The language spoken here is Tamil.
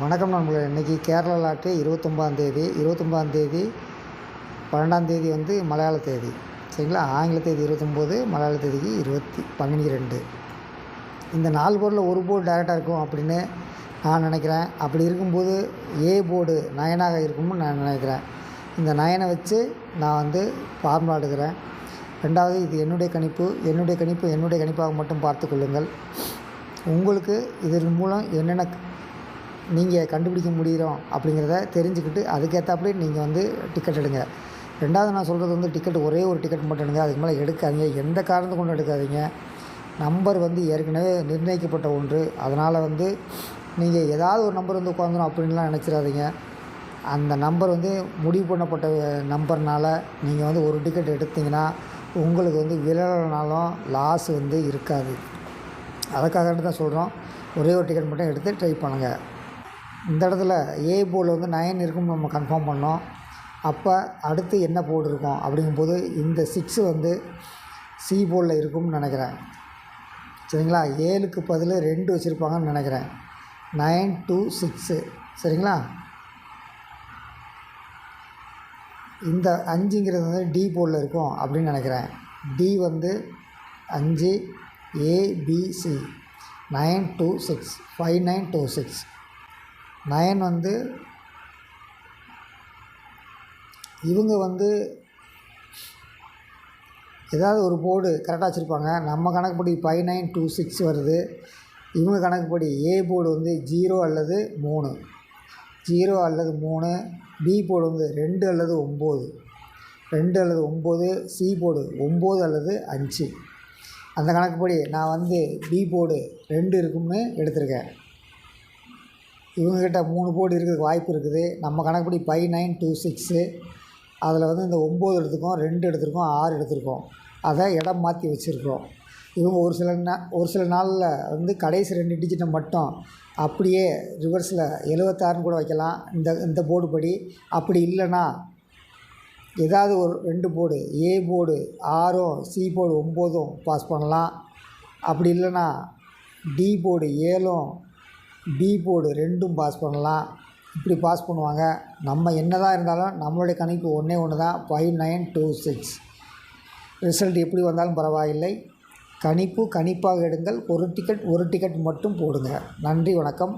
வணக்கம் நண்பர்களே. இன்றைக்கி கேரளா லாட்டு இருபத்தொம்பதாந்தேதி இருபத்தொம்பதாந்தேதி பன்னெண்டாந்தேதி வந்து மலையாள தேதி. சரிங்களா? ஆங்கில தேதி இருபத்தொம்போது மலையாள தேதிக்கு இருபத்தி பன்னெண்டு ரெண்டு இந்த நாலு போர்டில் ஒரு போர்டு டேரெக்டாக இருக்கும் அப்படின்னு நான் நினைக்கிறேன். அப்படி இருக்கும்போது ஏ போர்டு நயனாக இருக்கும்னு நான் நினைக்கிறேன். இந்த நயனை வச்சு நான் வந்து ஃபார்முலா எடுக்கிறேன். ரெண்டாவது இது என்னுடைய கணிப்பு. என்னுடைய கணிப்பு என்னுடைய கணிப்பாக மட்டும் பார்த்து கொள்ளுங்கள். உங்களுக்கு இதன் மூலம் என்னென்ன நீங்கள் கண்டுபிடிக்க முடியிறோம் அப்படிங்கிறத தெரிஞ்சுக்கிட்டு அதுக்கேற்றாப்புல நீங்கள் வந்து டிக்கெட் எடுங்க. ரெண்டாவது நான் சொல்கிறது வந்து டிக்கெட் ஒரே ஒரு டிக்கெட் மட்டும் எடுங்க. அதுக்கு மேலே எடுக்காதீங்க. எந்த காரணத்தை கொண்டு எடுக்காதீங்க. நம்பர் வந்து ஏற்கனவே நிர்ணயிக்கப்பட்ட ஒன்று. அதனால் வந்து நீங்கள் ஏதாவது ஒரு நம்பர் வந்து உட்காந்துரும் அப்படின்லாம் நினச்சிடாதீங்க. அந்த நம்பர் வந்து முடிவு பண்ணப்பட்ட நம்பர்னால் நீங்கள் வந்து ஒரு டிக்கெட் எடுத்தீங்கன்னா உங்களுக்கு வந்து விழலைனாலும் லாஸ் வந்து இருக்காது. அதுக்காக தான் சொல்கிறோம் ஒரே ஒரு டிக்கெட் மட்டும் எடுத்து ட்ரை பண்ணுங்கள் இந்த இடத்துல ஏ போர்டில் வந்து நயன் இருக்கும்னு நம்ம கன்ஃபார்ம் பண்ணோம். அப்போ அடுத்து என்ன போர்டு இருக்கும்? அப்படிங்கும்போது இந்த சிக்ஸு வந்து சி போர்டில் இருக்கும்னு நினைக்கிறேன். சரிங்களா? ஏழுக்கு பதில் ரெண்டு வச்சுருப்பாங்கன்னு நினைக்கிறேன். நைன் டூ சிக்ஸு சரிங்களா? இந்த அஞ்சுங்கிறது வந்து டி போர்டில் இருக்கும் அப்படின்னு நினைக்கிறேன். டி வந்து அஞ்சு A B C nine two six five nine two six nine வந்து இவங்க வந்து ஏதாவது ஒரு போர்டு கரெக்டாக வச்சுருப்பாங்க. நம்ம கணக்குப்படி ஃபைவ் நைன் டூ சிக்ஸ் வருது. இவங்க கணக்குப்படி ஏ போர்டு வந்து ஜீரோ அல்லது மூணு. ஜீரோ அல்லது மூணு பி போர்டு வந்து ரெண்டு அல்லது ஒம்பது. ரெண்டு அல்லது ஒம்பது சி போர்டு ஒம்பது அல்லது அஞ்சு. அந்த கணக்குப்படி நான் வந்து பி போர்டு ரெண்டு இருக்கும்னு எடுத்திருக்கேன். இவங்கக்கிட்ட மூணு போர்டு இருக்கிறதுக்கு வாய்ப்பு இருக்குது. நம்ம கணக்குப்படி ஃபைவ் நைன் டூ சிக்ஸு அதில் வந்து இந்த ஒம்பது எடுத்துருக்கோம் ரெண்டு எடுத்திருக்கோம் ஆறு எடுத்திருக்கோம் அதை இடம் மாற்றி வச்சுருக்கோம் இவங்க ஒரு சில நா ஒரு சில நாளில் வந்து கடைசி ரெண்டு டிஜிட்டை மட்டும் அப்படியே ரிவர்ஸில் எழுபத்தாறுன்னு கூட வைக்கலாம். இந்த இந்த போர்டு படி. அப்படி இல்லைன்னா ஏதாவது ஒரு ரெண்டு போர்டு ஏ போர்டு ஆறும் சி போர்டு ஒம்போதும் பாஸ் பண்ணலாம். அப்படி இல்லைன்னா டி போர்டு ஏழும் பி போர்டு ரெண்டும் பாஸ் பண்ணலாம். இப்படி பாஸ் பண்ணுவாங்க. நம்ம என்ன தான் இருந்தாலும் நம்மளுடைய கணிப்பு ஒன்றே ஒன்று தான் five nine two six result எப்படி வந்தாலும் பரவாயில்லை. கணிப்பு கணிப்பாக எடுங்கள். ஒரு டிக்கெட் ஒரு டிக்கெட் மட்டும் போடுங்க. நன்றி வணக்கம்.